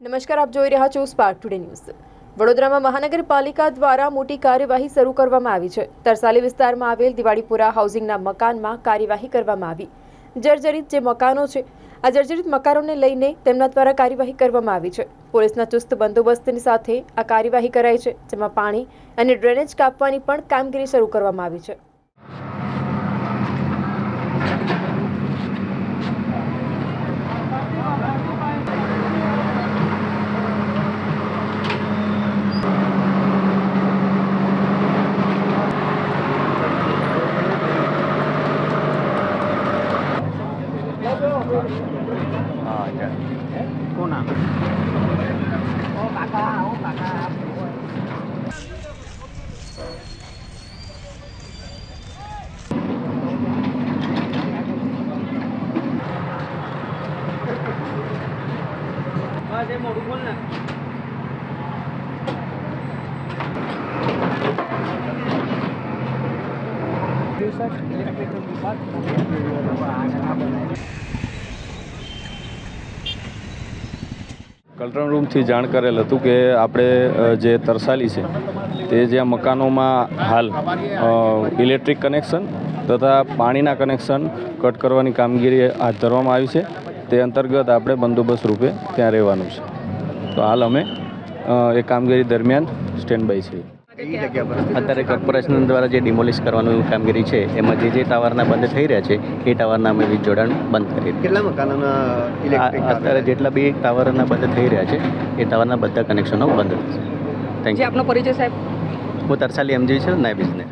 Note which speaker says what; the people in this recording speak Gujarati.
Speaker 1: નમસ્કાર, આપ જોઈ રહ્યા છો સ્પાર્ક ટુડે ન્યૂઝ વડોદરામાં મહાનગરપાલિકા દ્વારા મોટી કાર્યવાહી શરૂ કરવામાં આવી છે. તરસાલી વિસ્તારમાં આવેલ દિવાળીપુરા હાઉસિંગના મકાનમાં કાર્યવાહી કરવામાં આવી. જર્જરિત જે મકાનો છે, આ જર્જરિત મકાનોને લઈને તેમના દ્વારા કાર્યવાહી કરવામાં આવી છે. પોલીસના ચુસ્ત બંદોબસ્તની સાથે આ કાર્યવાહી કરાઈ છે, જેમાં પાણી અને ડ્રેનેજ કાપવાની પણ કામગીરી શરૂ કરવામાં આવી છે.
Speaker 2: cô nào ô bà ca ô bà ca அதே மாதிரி ஒன்று Thank you.
Speaker 3: કંટ્રોલ રૂમથી જાણ કરેલ હતું કે આપણે જે તરસાલી છે, તે જ્યાં મકાનોમાં હાલ ઇલેક્ટ્રિક કનેક્શન તથા પાણીના કનેક્શન કટ કરવાની કામગીરી હાથ ધરવામાં આવી છે. તે અંતર્ગત આપણે બંદોબસ્ત રૂપે ત્યાં રહેવાનું છે. તો હાલ અમે એ કામગીરી દરમિયાન સ્ટેન્ડ બાય છીએ.
Speaker 4: અત્યારે
Speaker 2: કોર્પોરેશન દ્વારા જે ડિમોલિશ કરવાનું કામગીરી છે એમાં જે જે ટાવરના બંધ થઈ રહ્યા છે એ ટાવરના અમે વીજ જોડાણ બંધ કરી કેટલા
Speaker 4: મકાનોના અત્યારે
Speaker 2: જેટલા બી ટાવરના બંધ થઈ રહ્યા છે એ ટાવરના બધા કનેક્શનો બંધ થશે. થેન્ક યુ આપનો પરિચય
Speaker 5: સાહેબ?
Speaker 2: હું તરસાલી એમજી છું નાયબ ઇજનેર